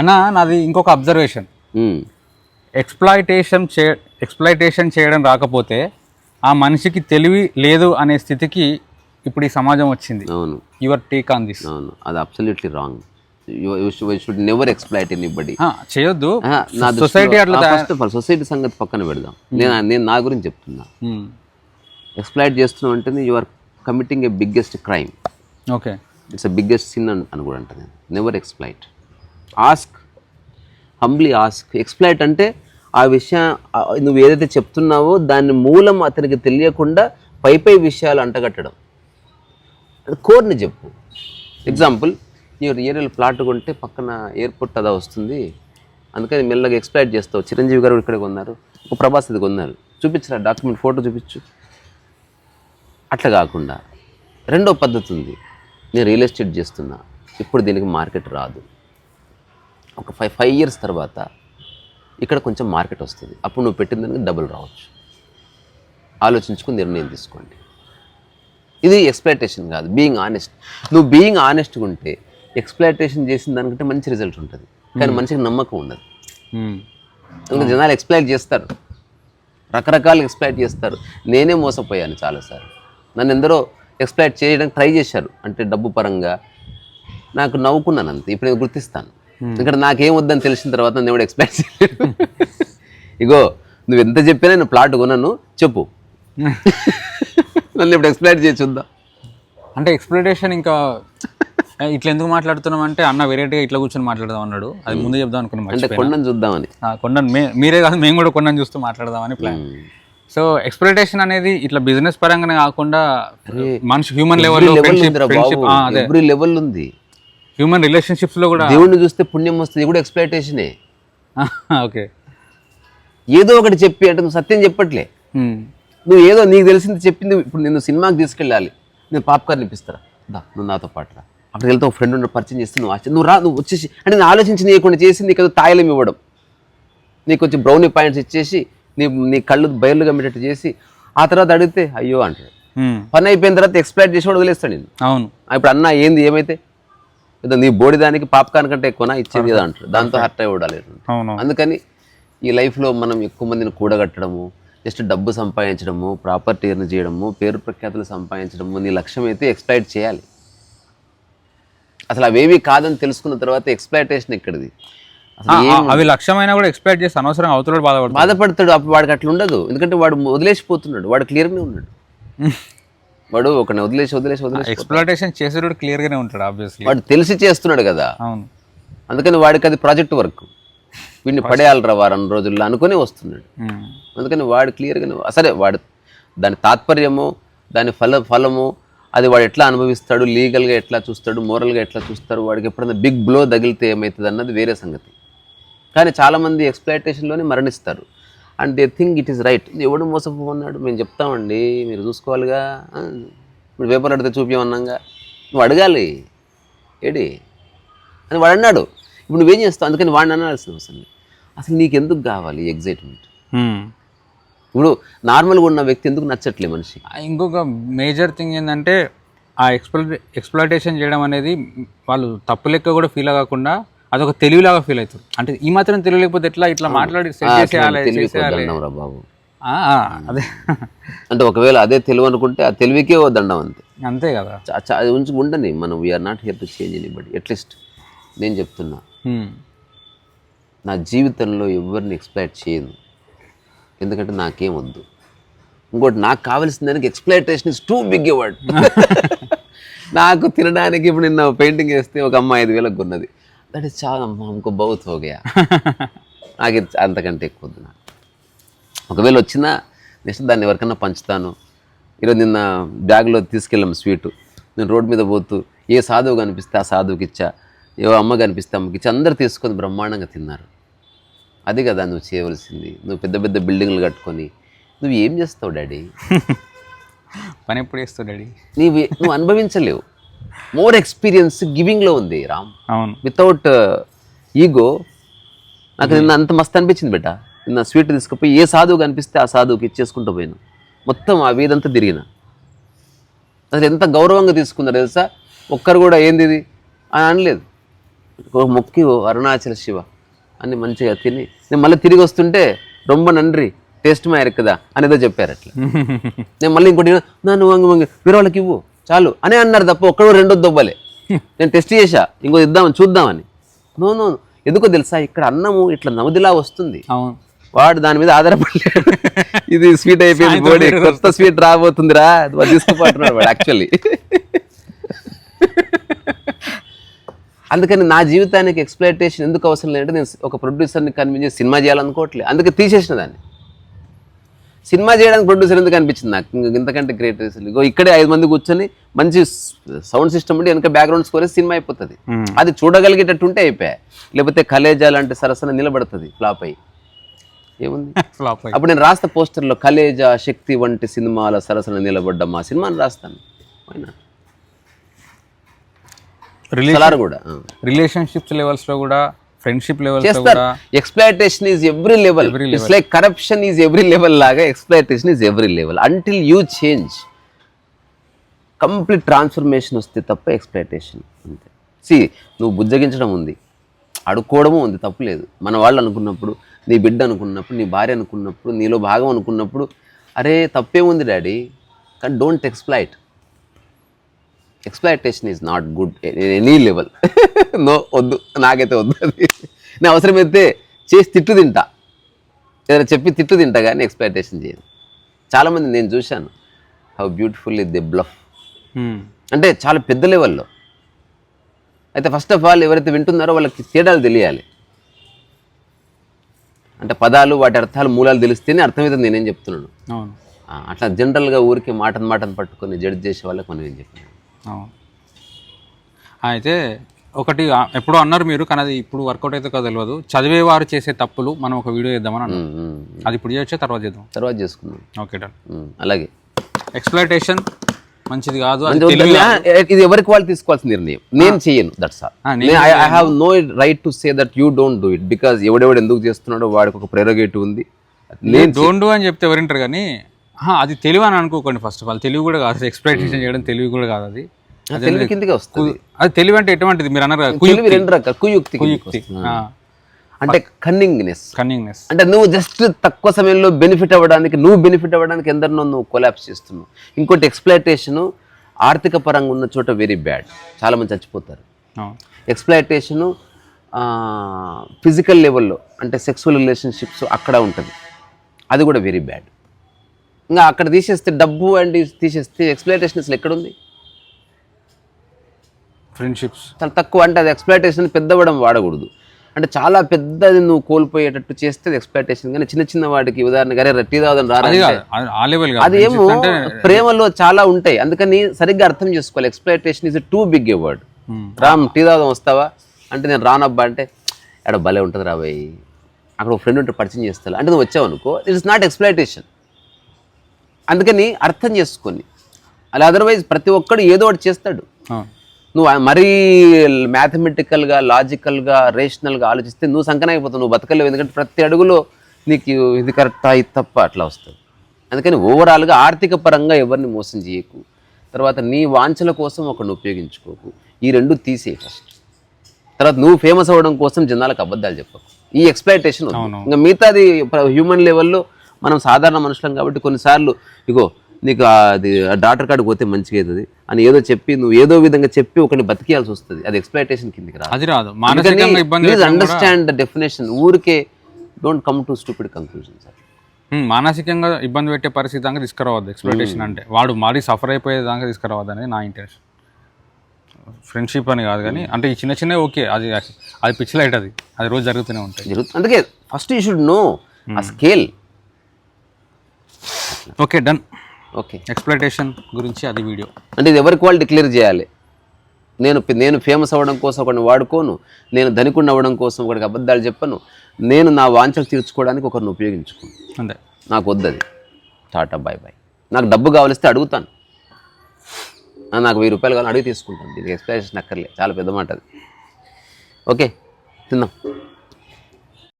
అన్న నాది ఇంకొక అబ్జర్వేషన్ ఎక్స్ప్లాయిటేషన్ చే ఎక్స్ప్లాయిటేషన్ చేయడం రాకపోతే ఆ మనిషికి తెలివి లేదు అనే స్థితికి ఇప్పుడు ఈ సమాజం వచ్చింది. అవును. యువర్ టేక్ ఆన్ దిస్ అవును. అది absolutely wrong should never exploit anybody చేయొద్దు. నా సొసైటీ అట్లా తయా- ఫస్ట్ ఆఫ్ ఆల్ సొసైటీ సంగతి పక్కన పెడదాం. నేను నేను నా గురించి చెప్తున్నా. ఎక్స్ప్లైట్ చేస్తున్నావు అంటే you are committing a biggest crime okay it's a biggest sin అని కూడా అంటాను నేను. Never exploit ask humbly ask exploit అంటే ఆ విషయం నువ్వు ఏదైతే చెప్తున్నావో దాని మూలం అతనికి తెలియకుండా పై పై విషయాలు అంటగట్టడం. కోర్ని చెప్పు. ఎగ్జాంపుల్ నీవు ఏరియాలో ప్లాట్ కొంటే పక్కన ఎయిర్పోర్ట్ అదా వస్తుంది. అందుకని మెల్లగా ఎక్స్ప్లైట్ చేస్తావు. చిరంజీవి గారు ఇక్కడ కొన్నారు. ఒక ప్రభాస్ ఇది కొన్నారు. చూపించరా? డాక్యుమెంట్ ఫోటో చూపించు. అట్లా కాకుండా రెండో పద్ధతి ఉంది. నేను రియల్ ఎస్టేట్ చేస్తున్నా. ఇప్పుడు దీనికి మార్కెట్ రాదు. ఒక ఫైవ్ ఫైవ్ ఇయర్స్ తర్వాత ఇక్కడ కొంచెం మార్కెట్ వస్తుంది. అప్పుడు నువ్వు పెట్టిన దానికి డబుల్ రావచ్చు. ఆలోచించుకుని నిర్ణయం తీసుకోండి. ఇది ఎక్స్ప్లైటేషన్ కాదు బీయింగ్ ఆనెస్ట్ నువ్వు బీయింగ్ ఆనెస్ట్గా ఉంటే ఎక్స్ప్లైటేషన్ చేసిన దానికంటే మంచి రిజల్ట్ ఉంటుంది. కానీ మనిషికి నమ్మకం ఉండదు. ఇంకా జనాలు ఎక్స్ప్లైట్ చేస్తారు. రకరకాలు ఎక్స్ప్లైట్ చేస్తారు. నేనే మోసపోయాను చాలాసార్లు. నన్ను ఎందరో ఎక్స్ప్లైట్ చేయడానికి ట్రై చేశారు. అంటే డబ్బు పరంగా నాకు నవ్వుకున్నాను అంతే. ఇప్పుడు నేను గుర్తిస్తాను. ఇక్కడ నాకేం వద్దని తెలిసిన తర్వాత ఎక్స్ప్లైట్ చేయలేదు. ఇగో నువ్వు ఎంత చెప్పినా నేను ప్లాట్ కొనను. చెప్పు. నన్ను ఇప్పుడు ఎక్స్ప్లైట్ చేసి చూద్దాం. అంటే ఎక్స్ప్లెనేషన్ ఇంకా ఇట్లా ఎందుకు మాట్లాడుతున్నాం అంటే అన్న వెరైటీగా ఇట్లా కూర్చొని మాట్లాడదాం అన్నాడు. అది ముందు చెప్దాం అనుకున్నాం అంటే. కొండను చూద్దామని. కొండను మే మీరే కాదు మేము కూడా కొండను చూస్తూ మాట్లాడదామని ప్లాన్ సో ఎక్స్ప్లెటేషన్ అనేది ఇట్లా బిజినెస్ పరంగానే కాకుండా మనిషి హ్యూమన్ లెవెల్ లెవెల్ ఉంది. హ్యూమన్ రిలేషన్షిప్స్లో కూడా. దేవుణ్ణి చూస్తే పుణ్యం వస్తుంది కూడా ఎక్స్ప్లైటేషనే ఓకే ఏదో ఒకటి చెప్పి అంటే నువ్వు సత్యం చెప్పట్లే. నువ్వు ఏదో నీకు తెలిసింది చెప్పింది ఇప్పుడు నేను సినిమాకి తీసుకెళ్ళాలి. నేను పాప్కార్న్ ఇప్పిస్తారా? దా నువ్వు నాతో పాటు రా. అక్కడికి వెళ్తే ఒక ఫ్రెండ్ ఉన్న పరిచయం చేస్తే నువ్వు ఆశ్చర్య. నువ్వు రా నువ్వు వచ్చేసి అంటే నేను ఆలోచించి నీకు చేసి నీకు ఏదో తాయిలం ఇవ్వడం. నీకు వచ్చి బ్రౌనీ పాయింట్స్ ఇచ్చేసి నీ నీ కళ్ళు బయలు గమ్మేటట్టు చేసి ఆ తర్వాత అడిగితే అయ్యో అంటాడు. పని అయిపోయిన తర్వాత ఎక్స్ప్లైట్ చేసి కూడా వదిలేస్తాడు నేను అవును. ఇప్పుడు అన్న ఏంది ఏమైతే? ఏదో నీ బోడి దానికి పాప్కార్న్ కంటే ఎక్కువనా? ఇచ్చేది కదా అంటారు దాంతో హర్ట్ అయి ఉండాలి అందుకని ఈ లైఫ్లో మనం ఎక్కువ మందిని కూడగట్టడము జస్ట్ డబ్బు సంపాదించడము ప్రాపర్టీ ఎర్న్ చేయడము పేరు ప్రఖ్యాతులు సంపాదించడము నీ లక్ష్యం అయితే ఎక్స్ప్లైట్ చేయాలి. అసలు అవేవి కాదని తెలుసుకున్న తర్వాత ఎక్స్ప్లైటేషన్ ఎక్కడిది? అవి లక్ష్యమైనా కూడా ఎక్స్పెక్ట్ చేసి అనవసరం అవతల బాధపడుతుంది బాధపడతాడు అప్పుడు వాడికి అట్లా ఉండదు ఎందుకంటే వాడు వదిలేసిపోతున్నాడు. వాడు క్లియర్గానే ఉన్నాడు. వాడు ఒకరిని వదిలేసి వదిలేసి వదిలేసి ఎక్స్ప్లాటేషన్ చేసేటప్పుడు క్లియర్ గానే ఉంటాడు ఆబ్వియస్లీ వాడు తెలిసి చేస్తున్నాడు కదా. అవును. అందుకని వాడికి అది ప్రాజెక్ట్ వర్క్ వీడిని పడేయాలరా వారం రోజుల్లో అనుకుని వస్తున్నాడు. మ్మ్. అందుకని వాడు క్లియర్గా సరే వాడు దాని తాత్పర్యము దాని ఫల ఫలము అది వాడు ఎట్లా అనుభవిస్తాడు లీగల్గా ఎట్లా చూస్తాడు మోరల్గా ఎట్లా చూస్తాడు వాడికి ఎప్పుడైనా బిగ్ బ్లో తగిలితే ఏమవుతుంది అన్నది వేరే సంగతి. కానీ చాలామంది ఎక్స్ప్లైటేషన్లోనే మరణిస్తారు. And they think it is right ఎవడు మోసపోన్నాడు మేము చెప్తామండి మీరు చూసుకోవాలిగా. ఇప్పుడు పేపర్ అడిగితే చూపించమన్నాగా. నువ్వు అడగాలి. ఏడి? అని వాడు అన్నాడు ఇప్పుడు నువ్వేం చేస్తావు? అందుకని వాడిని అనాల్సిన అవసరం అసలు నీకు ఎందుకు కావాలి ఎగ్జైట్మెంట్ మ్మ్. ఇప్పుడు నార్మల్గా ఉన్న వ్యక్తి ఎందుకు నచ్చట్లే మనిషి? ఇంకొక మేజర్ థింగ్ ఏంటంటే ఆ ఎక్స్ప్లా ఎక్స్ప్లాటేషన్ చేయడం అనేది వాళ్ళు తప్పు లెక్క కూడా ఫీల్ అవ్వకుండా అదొక తెలివిలాగా ఫీల్ అవుతారు అంటే ఈ మాత్రం తెలివి లేకపోతే ఎట్లా ఇట్లా మాట్లాడి బాబు. అదే. అంటే ఒకవేళ అదే తెలివి అనుకుంటే ఆ తెలివికే ఓ దండం అంతే. అంతే కదా. అది ఉంచి ఉండని మనం we are not here to change any but at least నేను చెప్తున్నా. నా జీవితంలో ఎవరిని ఎక్స్ప్లైట్ చేయను. ఎందుకంటే నాకేం వద్దు. ఇంకోటి నాకు కావాల్సిన దానికి exploitation is too big word నాకు తినడానికి ఇప్పుడు నిన్న పెయింటింగ్ వేస్తే ఒక అమ్మాయి ఐదు వేలకు కొన్నది. దట్ ఇస్ చాలా ఇంకో బౌత్ హోగయా నాకు అంతకంటే ఎక్కువ వద్దు నాకు. ఒకవేళ వచ్చినా నెక్స్ట్ దాన్ని ఎవరికన్నా పంచుతాను. ఈరోజు నిన్న బ్యాగ్లో తీసుకెళ్ళాం స్వీటు. నేను రోడ్ మీద పోతూ ఏ సాధువు కనిపిస్తే ఆ సాధువుకి ఇచ్చా ఏ అమ్మ కనిపిస్తే అమ్మకి ఇచ్చా అందరు తీసుకొని బ్రహ్మాండంగా తిన్నారు. అది కదా నువ్వు చేయవలసింది. నువ్వు పెద్ద పెద్ద బిల్డింగ్లు కట్టుకొని నువ్వు ఏం చేస్తావు డాడీ? పని ఎప్పుడు చేస్తావు డాడీ? నీవు నువ్వు అనుభవించలేవు. మోర్ ఎక్స్పీరియన్స్ గివింగ్లో ఉంది రామ్. అవును. వితౌట్ ఈగో నాకు నిన్న అంత మస్తు అనిపించింది బిడ్డ. నిన్న స్వీట్ తీసుకుపోయి ఏ సాధువు కనిపిస్తే ఆ సాధువుకి ఇచ్చేసుకుంటూ పోయాను. మొత్తం ఆ వీధంతా తిరిగిన. అసలు ఎంత గౌరవంగా తీసుకున్నారు తెలుసా? ఒక్కరు కూడా ఏంది ఇది? అని అనలేదు. మొక్కి ఓ అరుణాచల శివ. అని మంచిగా తిని నేను మళ్ళీ తిరిగి వస్తుంటే రొంబ నండ్రి టేస్ట్ మా కదా అని ఏదో చెప్పారు అట్లా. నేను మళ్ళీ ఇంకోటి నన్ను వంగి వంగి వేరే వాళ్ళకి ఇవ్వు. చాలు. అని అన్నారు తప్ప ఒక్కడో రెండో దొబ్బలే నేను టెస్ట్ చేశా. ఇంకో ఇద్దామని చూద్దామని. నో నో ఎందుకో తెలుసా? ఇక్కడ అన్నము ఇట్లా నవదిలా వస్తుంది. అవును. వాడు దాని మీద ఆధారపడలేడు. ఇది స్వీట్ అయిపోయింది బోడి కొత్త స్వీట్ రాబోతుందిరా. తీసుకుపోతున్నాడు వాడు యాక్చువల్లీ అందుకని నా జీవితానికి ఎక్స్ప్లైటేషన్ ఎందుకు అవసరం లేదంటే నేను ఒక ప్రొడ్యూసర్ని కనిపించి సినిమా చేయాలనుకోవట్లేదు. అందుకే తీసేసిన దాన్ని. సినిమా చేయడానికి ప్రొడ్యూసర్ ఎందుకు అనిపించింది నాకు? ఇంక ఇంతకంటే గ్రేట్ ఇగో ఇక్కడే ఐదు మంది కూర్చొని మంచి సౌండ్ సిస్టమ్ ఉండి వెనక బ్యాక్గ్రౌండ్ స్కోర్ సినిమా అయిపోతుంది. అది చూడగలిగేటట్టు ఉంటే అయిపోయాయి లేకపోతే కలేజా లాంటి సరసన నిలబడుతుంది ఫ్లాప్ అయ్యి. ఏముంది? ఫ్లాప్ అప్పుడు నేను రాస్తా పోస్టర్లో కలేజా శక్తి వంటి సినిమాల సరసన నిలబడ్డ మా సినిమాని రాస్తాను. అయినా రిలే సలార్ కూడా. రిలేషన్షిప్స్ లెవెల్స్లో కూడా ఫ్రెండ్షిప్ లెవెల్స్లో చేస్తారు exploitation is every level it's like corruption is every level లాగా exploitation is every level until you change complete transformation వస్తే తప్ప ఎక్స్ప్లాయిటేషన్ అంతే. సి నువ్వు బుజ్జగించడం ఉంది అడుక్కోవడము ఉంది తప్పులేదు మన వాళ్ళు అనుకున్నప్పుడు నీ బిడ్డ అనుకున్నప్పుడు నీ భార్య అనుకున్నప్పుడు నీలో భాగం అనుకున్నప్పుడు అరే తప్పే ఉంది డాడీ? కానీ don't exploit exploitation is not good any level no వద్దు. నాకైతే వద్దు అది. నేను అవసరమైతే చేసి తిట్టు తింటా. ఏదైనా చెప్పి తిట్టు తింటా కానీ ఎక్స్ప్లాయిటేషన్ చేయను. చాలామంది నేను చూశాను. How beautiful is the bluff. అంటే చాలా పెద్ద లెవెల్లో అయితే ఫస్ట్ ఆఫ్ ఆల్ ఎవరైతే వింటున్నారో వాళ్ళకి తేడాలు తెలియాలి. అంటే పదాలు వాటి అర్థాలు మూలాలు తెలిస్తేనే అర్థమవుతుంది నేనేం చెప్తున్నాను. అట్లా జనరల్గా ఊరికి మాటను మాటను పట్టుకొని జడ్జ్ చేసే వాళ్ళకి మనం ఏం చెప్పినాం అయితే ఒకటి ఎప్పుడో అన్నారు మీరు కానీ అది ఇప్పుడు వర్కౌట్ అయితే కాదు తెలియదు చదివేవారు చేసే తప్పులు మనం ఒక వీడియో చేద్దామని అన్నాం. అది ఇప్పుడు చేయొచ్చా? తర్వాత చేద్దాం. తర్వాత చేసుకుందాం. Okay done. అలాగే. ఎక్స్ప్లైటేషన్ మంచిది కాదు ఇది ఎవరికి వాళ్ళు తీసుకోవాల్సిన నిర్ణయం? నేను చెయ్యను that's all I have no right to say that you don't do it because ఎవడెవడు ఎందుకు చేస్తున్నాడో వాడికి ఒక ప్రెరోగేటివ్ ఉంది నేను డోంట్ డూ అని చెప్తే ఎవరింటారు కానీ అది తెలివి అని అనుకోకండి ఫస్ట్ ఆఫ్ ఆల్ తెలివి కూడా కాదు. ఎక్స్ప్లైటేషన్ చేయడం తెలివి కూడా కాదు అది. కిందకే వస్తుంది. అది తెలివి అంటే ఎటువంటిది? మీరు అన్నారు తెలివి రెండు రకాల. కుయుక్తి కుయుక్తి. అంటే కన్నింగ్నెస్ కన్నింగ్నెస్ అంటే నువ్వు జస్ట్ తక్కువ సమయంలో బెనిఫిట్ అవ్వడానికి నువ్వు బెనిఫిట్ అవ్వడానికి ఎందరినో నువ్వు కొలాప్స్ చేస్తున్నావు. ఇంకోటి ఎక్స్ప్లైటేషన్ ఆర్థిక పరంగా ఉన్న చోట వెరీ బ్యాడ్ చాలా మంది చచ్చిపోతారు. ఎక్స్ప్లాయిటేషను ఫిజికల్ లెవెల్లో అంటే సెక్సువల్ రిలేషన్షిప్స్ అక్కడ ఉంటుంది. అది కూడా వెరీ బ్యాడ్ ఇంకా అక్కడ తీసేస్తే డబ్బు అండ్ తీసేస్తే ఎక్స్ప్లాయిటేషన్ అసలు ఎక్కడుంది? ఫ్రెండ్షిప్స్ చాలా తక్కువ అంటే అది ఎక్స్ప్లాయిటేషన్ పెద్దవడం వాడకూడదు. అంటే చాలా పెద్దది నువ్వు కోల్పోయేటట్టు చేస్తే అది ఎక్స్ప్లాయిటేషన్ కానీ చిన్న చిన్న వాటికి ఉదాహరణగా అరే టీ తాగుదని రారా అది అంటే కాదు అది ఆ లెవెల్ కాదు. అది ఏమో ప్రేమలో చాలా ఉంటాయి. అందుకని సరిగ్గా అర్థం చేసుకోవాలి. Exploitation is too big a word. Ram tea వస్తావా? అంటే నేను రానబ్బా అంటే ఎక్కడ భలే ఉంటుంది రాబోయ్ అక్కడ ఒక ఫ్రెండ్ ఉంటే పరిచయం చేస్తా అంటే నువ్వు వచ్చావు అనుకో ఇట్ ఇస్ నాట్ ఎక్స్ప్లాయిటేషన్ అందుకని అర్థం చేసుకొని అలా అదర్వైజ్ ప్రతి ఒక్కడు ఏదో ఒకటి చేస్తాడు. నువ్వు మరీ మ్యాథమెటికల్గా లాజికల్గా రేషనల్గా ఆలోచిస్తే నువ్వు సంకనాగిపోతావు నువ్వు బతకలేవు. ఎందుకంటే ప్రతి అడుగులో నీకు ఇది కరెక్టా ఇది తప్ప అట్లా వస్తుంది. అందుకని ఓవరాల్గా ఆర్థిక పరంగా ఎవరిని మోసం చేయకు. తర్వాత నీ వాంఛల కోసం ఒకరిని ఉపయోగించుకోకు. ఈ రెండు తీసేయి ఫస్ట్ తర్వాత నువ్వు ఫేమస్ అవ్వడం కోసం జనాలకు అబద్ధాలు చెప్పకు. ఈ ఎక్స్ప్లైటేషన్ ఇంకా మిగతాది హ్యూమన్ లెవెల్లో మనం సాధారణ మనుషులం కాబట్టి కొన్నిసార్లు ఇగో నీకు అది డాక్టర్ కాడికి పోతే మంచిగా అవుతుంది అని ఏదో చెప్పి నువ్వు ఏదో విధంగా చెప్పి ఒకరిని బతికేయాల్సి వస్తుంది. అది ఎక్స్ప్లైటేషన్ కిందకి రాదు. అది ప్లీజ్ అండర్స్టాండ్ ద డెఫినేషన్ ఊరికే don't come to stupid conclusion sir మానసికంగా ఇబ్బంది పెట్టే పరిస్థితి దాకా తీసుకురావద్దు ఎక్స్ప్లైటేషన్ అంటే వాడు మరీ సఫర్ అయిపోయే దాకా తీసుకురావద్దు అనేది నా ఇంటెన్షన్ ఫ్రెండ్షిప్ అని కాదు కానీ అంటే ఈ చిన్న చిన్న ఓకే అది అది పిచ్చి లైట్ అది అది రోజు జరుగుతూనే ఉంటాయి. అందుకే ఫస్ట్ యూ షుడ్ నో ఆ scale okay done. Okay. Exploitation గురించి అది వీడియో. అంటే ఇది ఎవరికి వాళ్ళు డిక్లేర్ చేయాలి? నేను నేను ఫేమస్ అవ్వడం కోసం ఒకరిని వాడుకోను నేను ధనికుడిని అవ్వడం కోసం ఒకరికి అబద్ధాలు చెప్పను నేను నా వాంఛలు తీర్చుకోవడానికి ఒకరిని ఉపయోగించుకోను. అంతే. నాకు వద్దది టాటా బాయ్ బాయ్ నాకు డబ్బు కావలిస్తే అడుగుతాను. నాకు వెయ్యి రూపాయలు కావాలి అడిగి తీసుకుంటాను. దీనికి ఎక్స్ప్లెనేషన్ అక్కర్లే. చాలా పెద్ద మాట అది. ఓకే తిందాం.